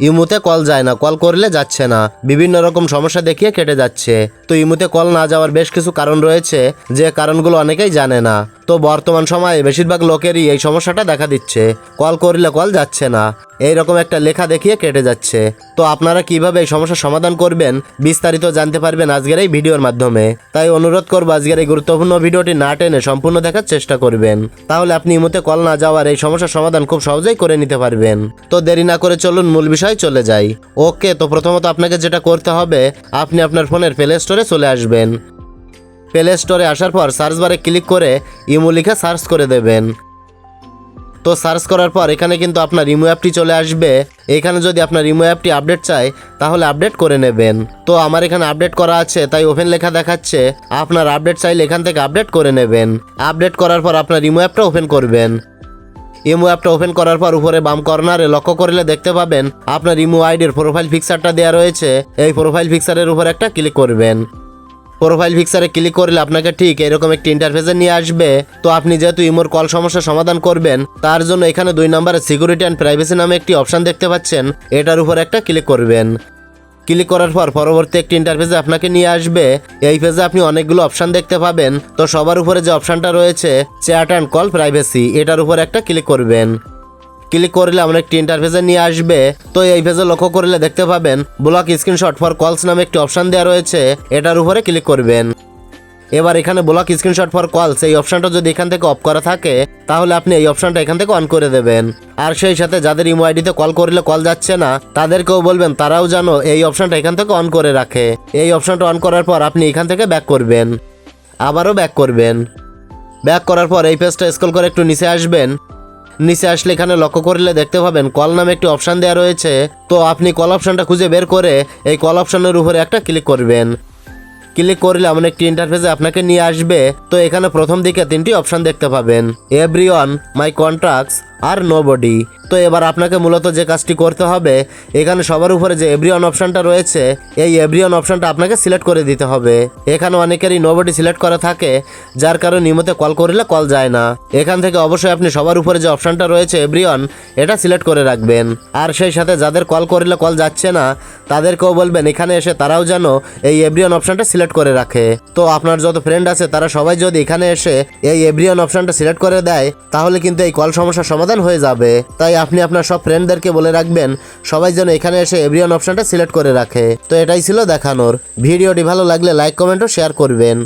ইমুতে কল যায় না, কল করলে যাচ্ছে না। বিভিন্ন রকম সমস্যা দেখিয়ে কেটে যাচ্ছে। তো ইমুতে কল না যাওয়ার বেশ কিছু কারণ রয়েছে, যে কারণগুলো অনেকেই জানে না। তো বর্তমান সময়ে বেশিরভাগ লোকেরই এই সমস্যাটা দেখা দিচ্ছে। কল করলে কল যাচ্ছে না। এইরকম একটা লেখা দেখিয়ে কেটে যাচ্ছে। তো আপনারা কীভাবে এই সমস্যার সমাধান করবেন, বিস্তারিত জানতে পারবেন আজকের এই ভিডিওর মাধ্যমে। তাই অনুরোধ করব আজকের এই গুরুত্বপূর্ণ ভিডিওটি না টেনে সম্পূর্ণ দেখার চেষ্টা করবেন। তাহলে আপনি ইমুতে কল না যাওয়ার এই সমস্যার সমাধান খুব সহজেই করে নিতে পারবেন। তো দেরি না করে চলুন মূল বিষয়ে চলে যাই। ওকে, তো প্রথমত আপনাকে যেটা করতে হবে, আপনি আপনার ফোনের প্লে স্টোরে চলে আসবেন। প্লে স্টোরে আসার পর সার্চ বারে ক্লিক করে ইমো লিখে সার্চ করে দেবেন। তো সার্চ করার পর এখানে কিন্তু আপনার ইমো অ্যাপটি চলে আসবে। এখানে যদি আপনার ইমো অ্যাপটি আপডেট চাই তাহলে আপডেট করে নেবেন। তো আমার এখানে আপডেট করা আছে, তাই ওপেন লেখা দেখাচ্ছে। আপনার আপডেট চাইলে এখান থেকে আপডেট করে নেবেন। আপডেট করার পর আপনার ইমো অ্যাপটা ওপেন করবেন। ইমো অ্যাপটা ওপেন করার পর উপরে বাম কর্নারে লক্ষ্য করলে দেখতে পাবেন, আপনার ইমো আইডির প্রোফাইল পিকচারটা দেওয়া রয়েছে। এই প্রোফাইল পিকচারের উপর একটা ক্লিক করবেন। প্রোফাইল পিকচারে ক্লিক করলে আপনাকে ঠিক এরকম একটি ইন্টারফেসে নিয়ে আসবে। তো আপনি যেহেতু ইমোর কল সমস্যার সমাধান করবেন, তার জন্য এখানে দুই নম্বরে সিকিউরিটি অ্যান্ড প্রাইভেসি নামে একটি অপশান দেখতে পাচ্ছেন। এটার উপর একটা ক্লিক করবেন। ক্লিক করার পর পরবর্তী একটি ইন্টারফেসে আপনাকে নিয়ে আসবে। এই পেজে আপনি অনেকগুলো অপশান দেখতে পাবেন। তো সবার উপরে যে অপশনটা রয়েছে চ্যাট অ্যান্ড কল প্রাইভেসি এটার উপর একটা ক্লিক করবেন। ক্লিক করলে আমরা একটি ইন্টারফেসে নিয়ে আসবে। তো এই পেজে লক্ষ্য করলে দেখতে পাবেন ব্লক স্ক্রিনশট ফর কলস নামে একটি অপশন দেওয়া রয়েছে। এটার উপরে ক্লিক করবেন। এবার এখানে ব্লক স্ক্রিনশট ফর কলস এই অপশনটা যদি এখান থেকে অফ করা থাকে, তাহলে আপনি এই অপশনটা এখান থেকে অন করে দেবেন। আর সেই সাথে যাদের ইমো আইডিতে কল করলে কল যাচ্ছে না, তাদেরকেও বলবেন, তারাও যেন এই অপশনটা এখান থেকে অন করে রাখে। এই অপশনটা অন করার পর আপনি এখান থেকে ব্যাক করবেন। আবারও ব্যাক করবেন। ব্যাক করার পর এই পেজটা স্ক্রল করে একটু নিচে আসবেন। নিচে আসলে এখানে লক্ষ্য করলে দেখতে পাবেন কল নামে একটি অপশান দেওয়া রয়েছে। তো আপনি কল অপশানটা খুঁজে বের করে এই কল অপশানের উপরে একটা ক্লিক করবেন। ক্লিক করলে এমন একটি ইন্টারফেসে আপনাকে নিয়ে আসবে। তো এখানে প্রথম দিকে তিনটি অপশান দেখতে পাবেন। এভরিওয়ান মাই কন্ট্রাক্টস আর নো বডি তো এবার আপনাকে মূলত যে কাজটি করতে হবে, এখানে সবার উপরে যে এভরিওয়ান অপশনটা রয়েছে, এই এভরিওয়ান অপশনটা আপনাকে সিলেক্ট করে দিতে হবে। এখানে অনেকেরই নো বডি সিলেক্ট করা থাকে, যার কারণে নিয়মিত কল করলে কল যায় না। এখান থেকে অবশ্যই আপনি সবার উপরে যে অপশনটা রয়েছে এভরিওয়ান এটা সিলেক্ট করে রাখবেন। আর সেই সাথে যাদের কল করলে কল যাচ্ছে না, তাদেরকেও বলবেন, এখানে এসে তারাও যেন এই এভরিওয়ান অপশনটা সিলেক্ট করে রাখে। তো আপনার যত ফ্রেন্ড আছে, তারা সবাই যদি এখানে এসে এই এভরিওয়ান অপশনটা সিলেক্ট করে দেয়, তাহলে কিন্তু এই কল সমস্যার সমাধান হয়ে যাবে। তাই আপনি আপনার সব ফ্রেন্ডদেরকে বলে রাখবেন, সবাই যেন এখানে এসে এভরিওয়ান অপশনটা সিলেক্ট করে রাখে। তো এটাই ছিল দেখানোর। ভিডিওটি ভালো লাগলে লাইক কমেন্ট ও শেয়ার করবেন।